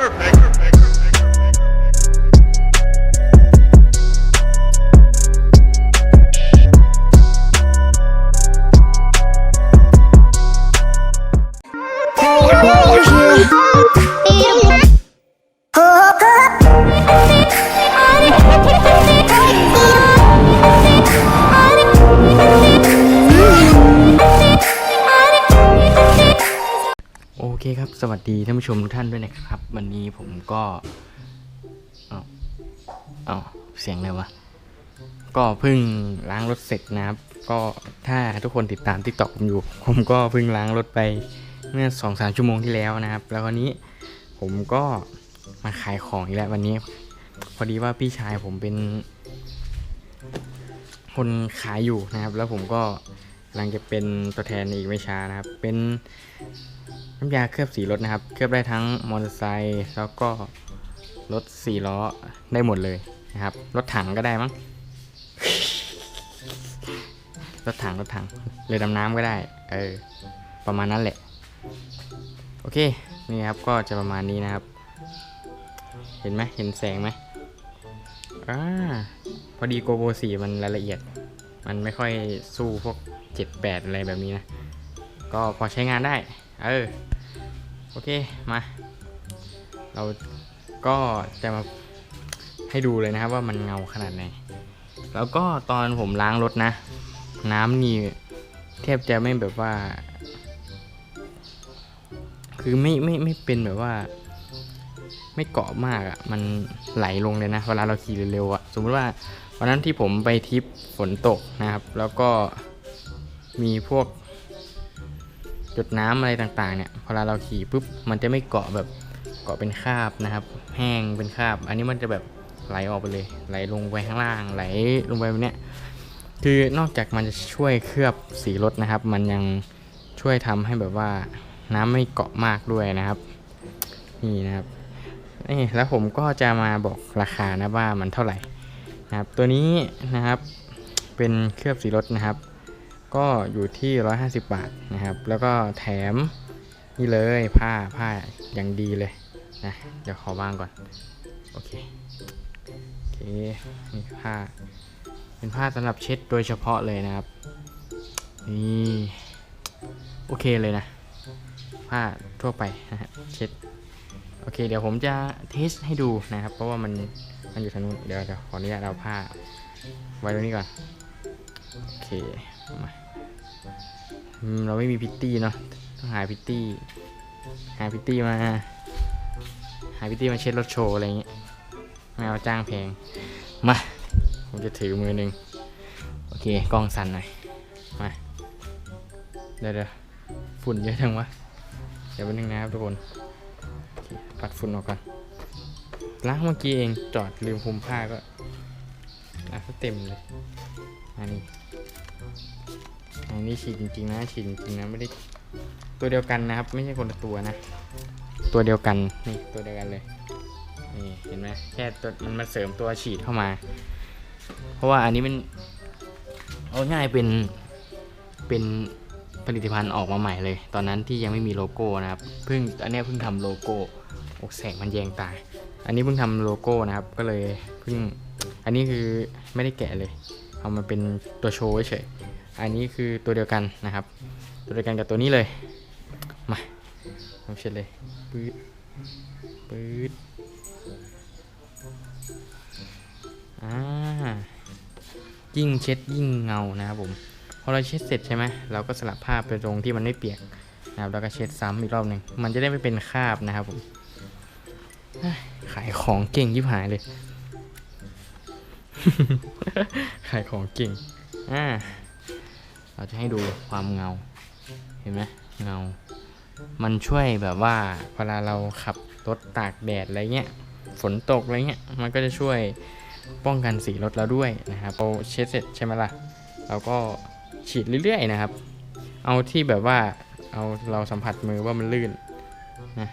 โสวัสดีท่านผู้ชมทุกท่านด้วยนะครับ วันนี้ผมก็เอาเอาเสียงอะไรวะก็เพิ่งล้างรถเสร็จนะครับ ก็ถ้าทุกคนติดตามทิกตอกผมอยู่ ผมก็เพิ่งล้างรถไปเมื่อสองสามชั่วโมงที่แล้วนะครับ แล้ววันนี้ผมก็มาขายของอีกแล้ววันนี้ พอดีว่าพี่ชายผมเป็น คนขายอยู่นะครับ แล้วผมก็กำลังจะเป็นตัวแทนอีกไม่ช้านะครับ เป็น น้ำยาเคลือบสีรถนะครับ เคลือบได้ทั้งมอเตอร์ไซค์แล้วก็รถสี่ล้อได้หมดเลยนะครับ รถถังก็ได้มั้ง รถถังรถถังเรือดำน้ำก็ได้ เออ ประมาณนั้นแหละ โอเค นี่ครับก็จะประมาณนี้นะครับ เห็นไหมเห็นแสงไหมอ่าพอดีโกโบสีมันรายละเอียด มันไม่ค่อยสู้พวก 78 อะไรแบบนี้นะ ก็พอใช้งานได้ เออ โอเค มา เราก็จะมาให้ดูเลยนะครับว่ามันเงาขนาดไหน แล้วก็ตอนผมล้างรถนะ น้ำนี่แทบจะไม่แบบว่า คือไม่ไม่ไม่เป็นแบบว่า ไม่เกาะมากอะ่ะ มันไหลลงเลยนะ เวลาเราขี่เร็วๆอะ่ะ สมมติว่าวันนั้นที่ผมไปทริปฝนตกนะครับ แล้วก็มีพวก หยดน้ำอะไรต่างๆเนี่ยพอเราขี่ปุ๊บมันจะไม่เกาะแบบเกาะเป็นคราบนะครับ แห้งเป็นคราบ อันนี้มันจะแบบไหลออกไปเลย ไหลลงไปข้างล่างไหลลงไปแบบเนี้ยคือนอกจากมันจะช่วยเคลือบสีรถนะครับ มันยังช่วยทำให้แบบว่าน้ำไม่เกาะมากด้วยนะครับ นี่นะครับนี่แล้วผมก็จะมาบอกราคานะว่ามันเท่าไหร่นะครับ ตัวนี้นะครับเป็นเคลือบสีรถนะครับ ก็อยู่ที่ 150 บาทนะครับ แล้วก็แถมนี่เลยผ้าผ้าอย่างดีเลยนะเดี๋ยวขอวางก่อนโอเคโอเคนี่ผ้าเป็นผ้าสำหรับเช็ดโดยเฉพาะเลยนะครับนี่โอเคเลยนะ ผ้าทั่วไปนะฮะเช็ดโอเค เดี๋ยวผมจะเทสให้ดูนะครับ เพราะว่ามันมันอยู่ทางนู้นเดี๋ยวเดี๋ยวขออนุญาตเอาผ้า ไว้ตรงนี้ก่อนโอเค เราไม่มีพิตตี้เนาะต้องหาพิตตี้ หาพิตตี้มา หาพิตตี้มาเช็ดรถโชว์อะไรอย่างเงี้ยไม่เอาจ้างแพง มา ผมจะถือมือหนึ่งโอเค กล้องสั่นหน่อย มา เดี๋ยวเดี๋ยวฝุ่นเยอะจังวะ เดี๋ยวแป๊บนึงนะครับทุกคน ปัดฝุ่นออกก่อนล้างเมื่อกี้เองจอดลืมคุมผ้าก็ล้างซะเต็มเลย อันนี้ อันนี้ฉีดจริงๆนะฉีดจริงๆนะไม่ได้ตัวเดียวกันนะครับ ไม่ใช่คนละตัวนะ ตัวเดียวกันนี่ตัวเดียวกันเลยนี่เห็นไหมแค่ตัวมันมาเสริมตัวฉีดเข้ามา เพราะว่าอันนี้มันเอาง่ายเป็นเป็นผลิตภัณฑ์ออกมาใหม่เลย ตอนนั้นที่ยังไม่มีโลโก้นะครับเพิ่งอันนี้เพิ่งทำโลโก้โอ้แสงมันแยงตาอันนี้เพิ่งทำโลโก้นะครับ ก็เลยเพิ่งอันนี้คือไม่ได้แกะเลย เอามาเป็นตัวโชว์เฉย อันนี้คือตัวเดียวกันนะครับ ตัวเดียวกันกับตัวนี้เลย มาลองเช็ดเลยปื๊ดปื๊ดอ่ายิ่งเช็ดยิ่งเงานะครับผมพอเราเช็ดเสร็จใช่ไหมเราก็สลับผ้าไปตรงที่มันไม่เปียกนะครับแล้วก็เช็ดซ้ำอีกรอบหนึ่งมันจะได้ไม่เป็นคราบนะครับผมขายของเก่งยิบหายเลย ขายของเก่งอ่า เราจะให้ดูความเงา เห็นไหมเงา มันช่วยแบบว่าเวลาเราขับรถตากแดดอะไรเงี้ย ฝนตกอะไรเงี้ย มันก็จะช่วยป้องกันสีรถเราด้วยนะครับพอเช็ดเสร็จใช่ไหมล่ะ เราก็ฉีดเรื่อยๆนะครับ เอาที่แบบว่า เอาเราสัมผัสมือว่ามันลื่นนะ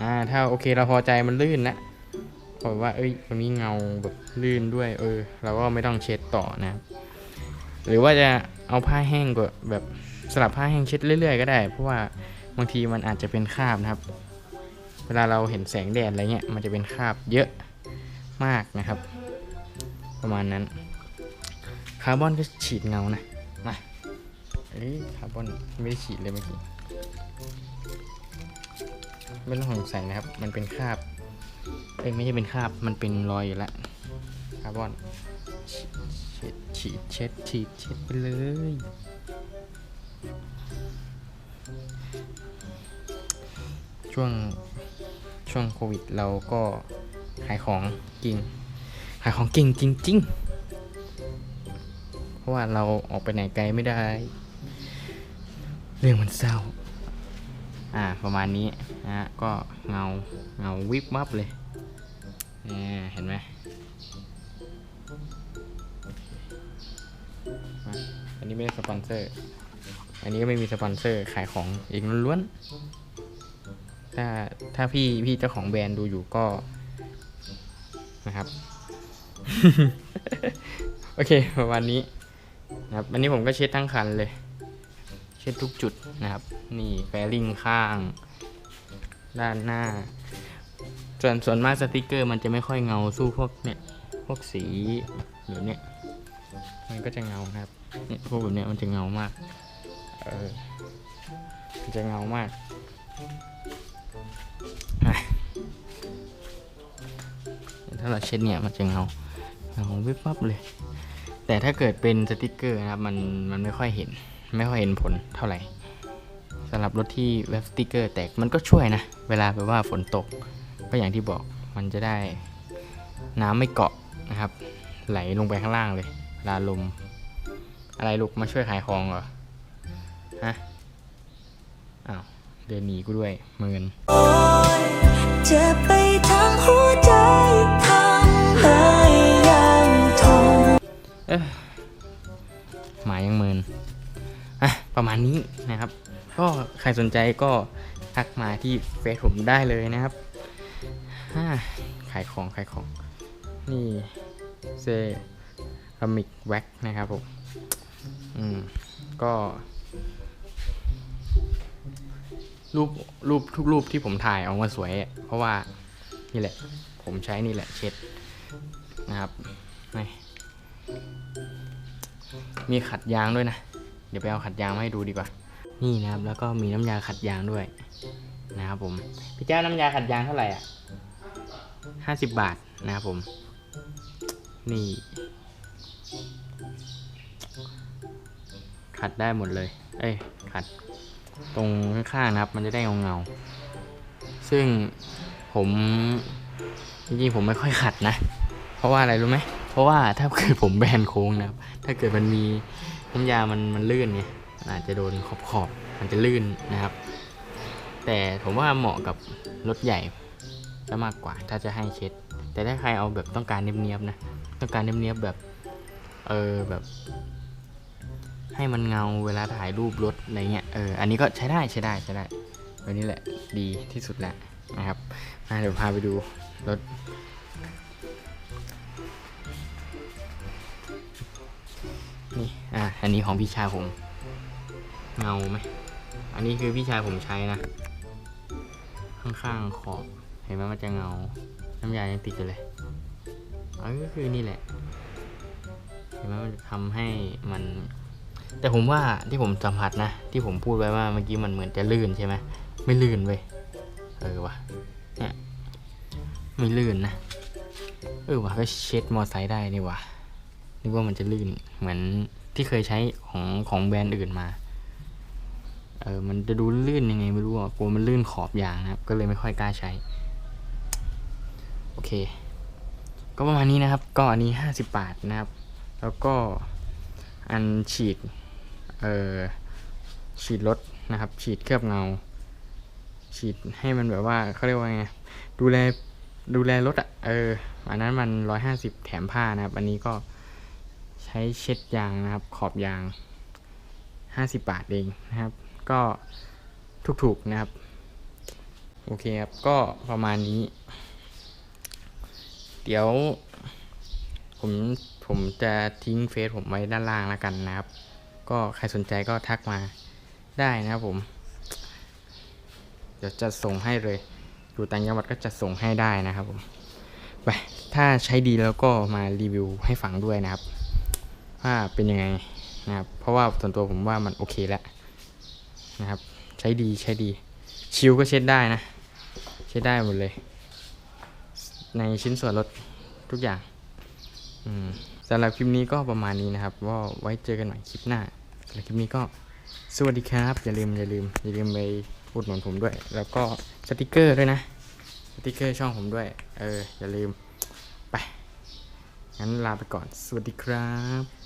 อ่า ถ้าโอเคเราพอใจมันลื่นนะแบบว่า เอ้ยตรงนี้เงาแบบลื่นด้วย เออ เราก็ไม่ต้องเช็ดต่อนะครับ หรือว่าจะ เอาผ้าแห้งก็แบบสลับผ้าแห้งเช็ดเรื่อยๆก็ได้ เพราะว่าบางทีมันอาจจะเป็นคราบนะครับ เวลาเราเห็นแสงแดดอะไรเงี้ยมันจะเป็นคราบเยอะมากนะครับ ประมาณนั้น คาร์บอนก็ฉีดเงานะมาเอ้ยคาร์บอนไม่ได้ฉีดเลยเมื่อกี้ไม่ต้องสงสัยนะครับ มันเป็นคราบเอ้ยไม่ใช่เป็นคราบมันเป็นรอยอยู่แล้วคาร์บอน ฉีดฉีดเช็ดฉีดเช็ดไปเลย ช่วงช่วงโควิดเราก็ขายของจริงขายของเก่งจริงๆเพราะว่าเราออกไปไหนไกลไม่ได้ เรื่องมันเศร้า อ่าประมาณนี้นะฮะก็เงาเงาวิบวับเลยเนี่ยเห็นไหม อันนี้ไม่ได้สปอนเซอร์ อันนี้ก็ไม่มีสปอนเซอร์ขายของเองล้วนๆ ถ้าถ้าพี่พี่เจ้าของแบรนด์ดูอยู่ก็นะครับ โอเคประมาณนี้นะครับอันนี้ผมก็เช็ดทั้งคันเลย เช็ดทุกจุดนะครับ นี่แฟริงข้าง ด้านหน้า ส่วนส่วนมากสติกเกอร์มันจะไม่ค่อยเงาสู้พวกเนี่ย พวกสีหรือเนี่ย มันก็จะเงานะครับเนี่ยพวกแบบเนี้ยมันจะเงามาก เออ มันจะเงามากถ้าเราเช็ดเนี่ยมันจะเงาเงาวิบวับเลย แต่ถ้าเกิดเป็นสติกเกอร์นะครับมันมันไม่ค่อยเห็น ไม่ค่อยเห็นผลเท่าไหร่สำหรับรถที่เว็บสติกเกอร์ แตกมันก็ช่วยนะ เวลาแบบว่าฝนตก ก็อย่างที่บอกมันจะได้น้ำไม่เกาะนะครับ ไหลลงไปข้างล่างเลย ลาลม อะไรลูกมาช่วยขายของเหรอ ฮะ อ้าว เดินหนีกูด้วยเมินเจ็บไปทั้งหัวใจทำให้ยังทนหมายยังเมินอะ ประมาณนี้นะครับ ก็ใครสนใจก็ทักมาที่เฟซผมได้เลยนะครับอ่าขายของขายของ นี่เซ รามิกแว็กนะครับผมอืมก็ รูปรูปทุกรูปที่ผมถ่ายออกมาสวย เพราะว่านี่แหละ ผมใช้นี่แหละเช็ดนะครับนี่มีขัดยางด้วยนะ เดี๋ยวไปเอาขัดยางมาให้ดูดีกว่า นี่นะครับ แล้วก็มีน้ำยาขัดยางด้วยนะครับผม พี่เจ้าน้ำยาขัดยางเท่าไหร่อะห้าสิบบาทนะครับผม นี่ ขัดได้หมดเลย เอ้ยขัด ตรงข้างๆนะครับ มันจะได้เงาเงาซึ่งผมจริงๆผมไม่ค่อยขัดนะ เพราะว่าอะไรรู้ไหมเพราะว่าถ้าเกิดผมแบนโค้งนะครับ ถ้าเกิดมันมีน้ำยามันมันลื่นไงมันอาจจะโดนขอบขอบมันจะลื่นนะครับ แต่ผมว่าเหมาะกับรถใหญ่จะมากกว่าถ้าจะให้เช็ด แต่ถ้าใครเอาแบบต้องการเนียบๆนะ ต้องการเนียบๆแบบ เออแบบ ให้มันเงาเวลาถ่ายรูปรถอะไรเงี้ยเอออันนี้ก็ใช้ได้ใช้ได้ใช้ได้อันนี้แหละดีที่สุดแล้วนะครับมาเดี๋ยวพาไปดูรถนี่อะอันนี้ของพี่ชายผมเงาไหมอันนี้คือพี่ชายผมใช้นะ ข้างๆขอบเห็นไหมมันจะเงา น้ำยายังติดอยู่เลยอันก็คือนี่แหละ เห็นไหมมันจะทำให้มัน แต่ผมว่าที่ผมสัมผัสนะ ที่ผมพูดไว้ว่าเมื่อกี้มันเหมือนจะลื่นใช่ไหมไม่ลื่นเว้ยเออวะเนี่ยไม่ลื่นนะเออวะก็เช็ดมอไซค์ได้นี่วะนึกว่ามันจะลื่นเหมือนที่เคยใช้ของของแบรนด์อื่นมาเออมันจะดูลื่นยังไงไม่รู้อะกลัวมันลื่นขอบยางนะครับ ก็เลยไม่ค่อยกล้าใช้ โอเค ก็ประมาณนี้นะครับ ก็อันนี้ห้าสิบบาทนะครับ แล้วก็อันฉีด เอ่อฉีดรถนะครับ ฉีดเคลือบเงา ฉีดให้มันแบบว่าเขาเรียกว่าไงดูแลดูแลรถอะเอออันนั้นมันร้อยห้าสิบแถมผ้านะครับ อันนี้ก็ใช้เช็ดยางนะครับ ขอบยางห้าสิบบาทเองนะครับ ก็ถูกๆนะครับ โอเคครับ ก็ประมาณนี้ เดี๋ยว ผมผมจะทิ้งเฟซผมไว้ด้านล่างแล้วกันนะครับ ก็ใครสนใจก็ทักมาได้นะครับผม เดี๋ยวจะส่งให้เลย อยู่ต่างจังหวัดก็จะส่งให้ได้นะครับผมไปถ้าใช้ดีแล้วก็มารีวิวให้ฟังด้วยนะครับ ว่าเป็นยังไงนะครับ เพราะว่าส่วนตัวผมว่ามันโอเคแล้วนะครับ ใช้ดีใช้ดี ชิลก็เช็ดได้นะ เช็ดได้หมดเลย ในชิ้นส่วนลดทุกอย่าง อืม สำหรับคลิปนี้ก็ประมาณนี้นะครับ ว่าไว้เจอกันใหม่คลิปหน้าสำหรับคลิปนี้ก็สวัสดีครับ อย่าลืมอย่าลืมอย่าลืมไปอุดหนุนผมด้วย แล้วก็สติกเกอร์ด้วยนะสติกเกอร์ช่องผมด้วย เออ อย่าลืมไปงั้นลาไปก่อน สวัสดีครับ